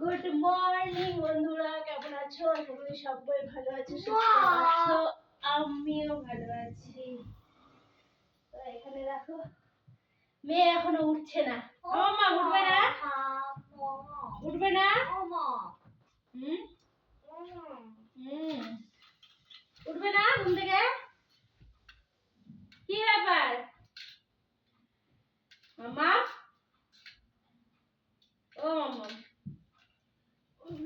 Good morning বন্ধুরা কেমন আছো? আশা করি সবাই ভালো আছো সুস্থ আছো আমিও ভালো আছি। তো এখানে রাখো মেয়ে এখনও উঠছে না। ও মা উঠবে না? উঠবে না? হুম? হুম। উঠবে না ঘুম থেকে? কি ব্যাপার? মামা? ও মামা।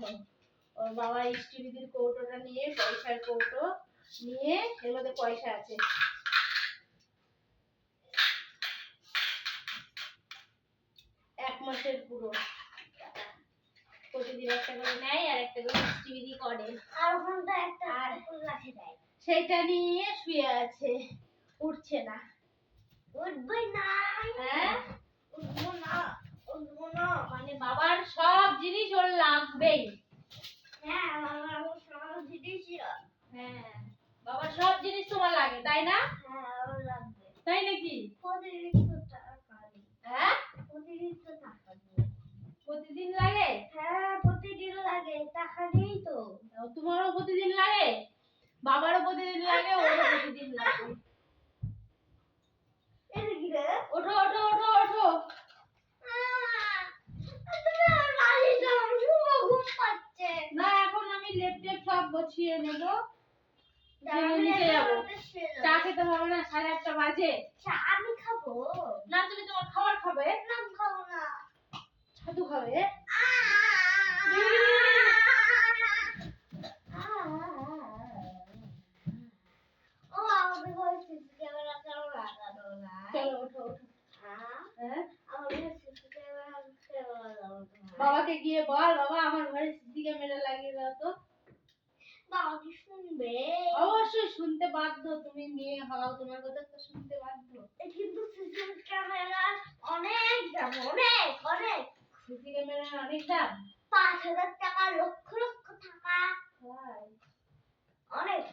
না ওর বাবা স্টিভিদের কৌটোটা নিয়ে পয়সার কৌটো নিয়ে এর মধ্যে পয়সা আছে। এক মাসের পুরো। প্রতিদিন একটা করে নেয় আর একটা করে স্টিভিদি করে। সেটা নিয়ে শুয়ে আছে। উঠছে না। হ্যাঁ? মানে বাবার সব লাগবেই হ্যাঁ বাবার সব জিনিস তোমার লাগে তাই না? তাই নাকি? হ্যাঁ? প্রতিদিন লাগে? হ্যাঁ প্রতিদিন লাগে টাকা নেই তো। তোমারও প্রতিদিন লাগে? বাবারও প্রতিদিন লাগে ওরও প্রতিদিন লাগে। গুছিয়ে নেব নিচে যাব চা খেতে হবে না সাড়ে আটটা বাজে আমি খাব না তুমি তোমার খাবার খাবে না খাব না ছাতু খাবে হ্যাঁ বাবাকে গিয়ে বল বাবা আমার ঘরে সিসি ক্যামেরা লাগিয়ে দাও তো বাবা শুনবে অবশ্যই শুনতে বাধ্য তুমি মেয়ে হও তোমার কথা তো শুনতে বাধ্য। কিন্তু সিসি ক্যামেরা অনেক দাম অনেক অনেক। সিসি ক্যামেরা অনেক দাম? পাঁচ হাজার টাকা লক্ষ লক্ষ টাকা তাই। অনেক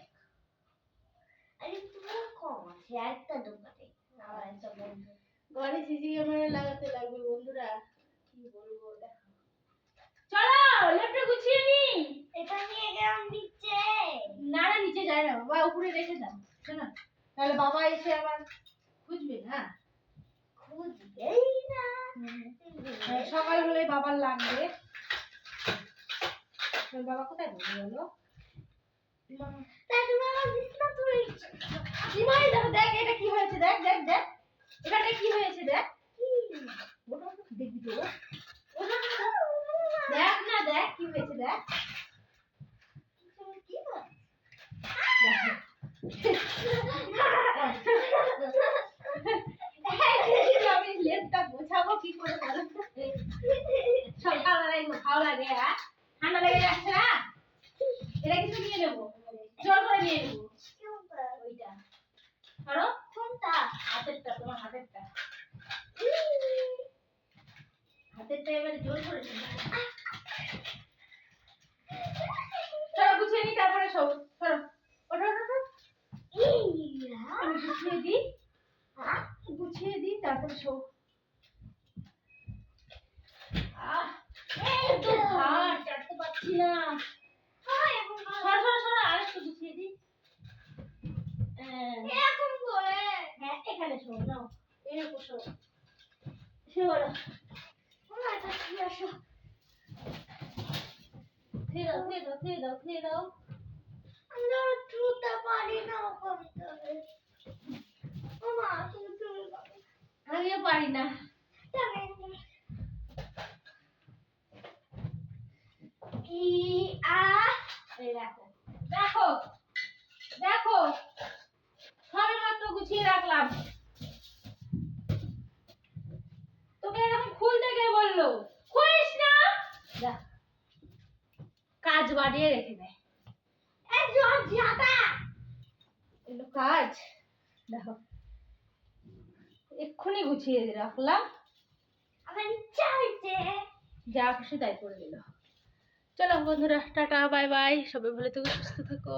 আরে তোমার কম আছে একটা দোকানে আমার একটা বন্ধু ঘরে সিসি ক্যামেরা লাগাতে লাগবে বন্ধুরা কি বলব দেখো চলো ল্যাপটপ গুছিয়ে নি এটা নিয়ে গেলাম নিচে না না নিচে যায় উপরে রেখে দাও শোনো। তাহলে বাবা এসে আবার খুঁজবে না? খুঁজবেই না। হ্যাঁ, সকাল হলে বাবার লাগবে। তোর বাবা কোথায় বলবে বলো? তাই তুমি বিছনা তুলে ইমাই দেখো দেখ এটা কি হয়েছে? দেখ দেখ দেখ। এখানে কি হয়েছে দেখ। ওটা দেখবি তো। দেখ না দেখ কি হয়েছে দেখ কি হয় আমি না এটা কিছু নিয়ে নেব জোর করে নেব কোনটা হাতেরটা তোমার হাতেরটা হাতেরটা এবারে জোর করে নিয়ে নেব। চলো গুছিয়ে নিই তারপরে সব চলো ওঠো ওঠো ওঠো। আমি গুছিয়ে দিই গুছিয়ে দিই তারপরে শো আহ এই তো ভার চাটতে পারছি না সর সর সর আর একটু গুছিয়ে দিই আহ, এরকম করে হ্যাঁ এখানে শো নাও। এরকম শো শো বলো আমার এটা কি আসো। খেয়ে দাও খেয়ে দাও খেয়ে দাও খেয়ে দাও। আমরা তুলতে পারি না তুলে দাও আমিও পারি না। দেখো দেখো সবে মাত্র গুছিয়ে রাখলাম। তোকে এরকম খুলতে কে বলল। খুলিস না। কাজ বাড়িয়ে রেখে দেয় কাজ। দেখো। এক্ষুনি গুছিয়ে রাখলাম। আমার ইচ্ছা হয়েছে। যা খুশি তাই করে দিল চলো বন্ধুরা টাটা বাই বাই সবাই ভালো থেকো সুস্থ থেকো।